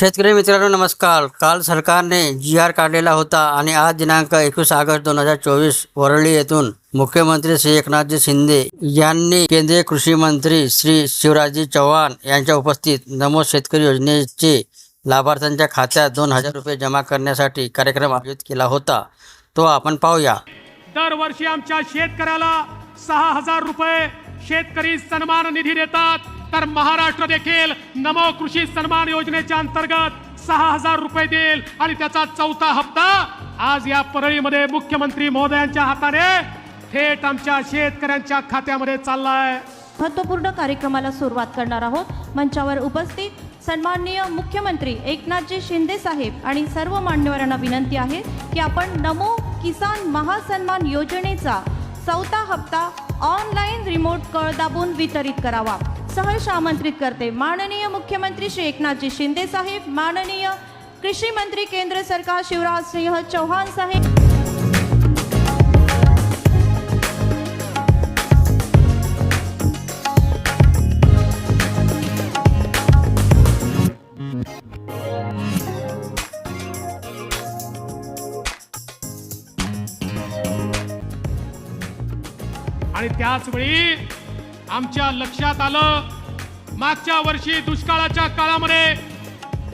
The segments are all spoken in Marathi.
शेतकरी मित्रांनो नमस्कार. काल सरकारने जी आर काढलेला होता आणि आज दिनांक एकवीस ऑगस्ट दोन हजार चोवीस वरळी येथून मुख्यमंत्री श्री एकनाथजी शिंदे यांनी केंद्रीय कृषी मंत्री श्री शिवराजजी चव्हाण यांच्या उपस्थित नमो शेतकरी योजनेचे लाभार्थ्यांच्या खात्यात दोन हजार रुपये जमा करण्यासाठी कार्यक्रम आयोजित केला होता. तो आपण पाहूया. दरवर्षी आमच्या शेतकऱ्याला सहा हजार रुपये शेतकरी सन्मान निधी देतात. तर महाराष्ट्र देखील नमो कृषी सन्मान योजनेच्या अंतर्गत सहा हजार रुपये देईल. आणि त्याचा चौथा हप्ता आज या परळीमध्ये मुख्यमंत्री महोदयांच्या हाताने थेट आमच्या शेतकऱ्यांच्या खात्यामध्ये चाललाय. महत्त्वपूर्ण कार्यक्रमाला सुरुवात करणार आहोत. मंचावर उपस्थित सन्माननीय मुख्यमंत्री एकनाथजी शिंदे साहेब आणि सर्व मान्यवरांना विनंती आहे की आपण नमो किसान महासन्मान योजनेचा चौथा हप्ता ऑनलाईन रिमोट कळ दाबून वितरित करावा. सहर्ष आमंत्रित करते. माननीय मुख्यमंत्री श्री एकनाथजी शिंदे साहेब माननीय कृषी मंत्री केंद्र सरकार शिवराज सिंह चौहान साहेब. आणि त्याच वेळी आमच्या लक्षात आलं. मागच्या वर्षी दुष्काळाच्या काळामध्ये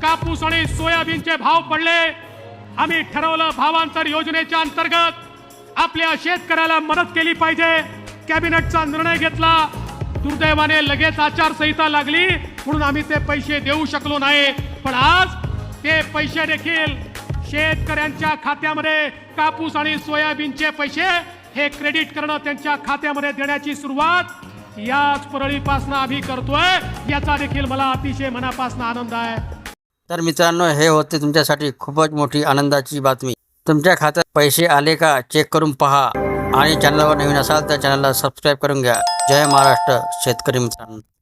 कापूस आणि सोयाबीनचे भाव पडले. आम्ही ठरवलं भावांतर योजनेच्या अंतर्गत आपल्या शेतकऱ्याला मदत केली पाहिजे. कॅबिनेटचा निर्णय घेतला. दुर्दैवाने लगेच आचारसंहिता लागली. म्हणून आम्ही ते पैसे देऊ शकलो नाही. पण आज ते पैसे देखील शेतकऱ्यांच्या खात्यामध्ये कापूस आणि सोयाबीनचे पैसे हे क्रेडिट करणं त्यांच्या खात्यामध्ये देण्याची सुरुवात याच परळीपासून आम्ही करतोय. याचा देखील मला अतिशय मनापासून आनंद आहे. तर मित्रांनो हे होते तुमच्यासाठी खूपच मोठी आनंदाची बातमी. तुमच्या खात्यात पैसे आले का चेक करून पहा. आणि चॅनलवर नवीन असाल तर चॅनलला सबस्क्राईब करून घ्या. जय महाराष्ट्र शेतकरी मित्रांनो.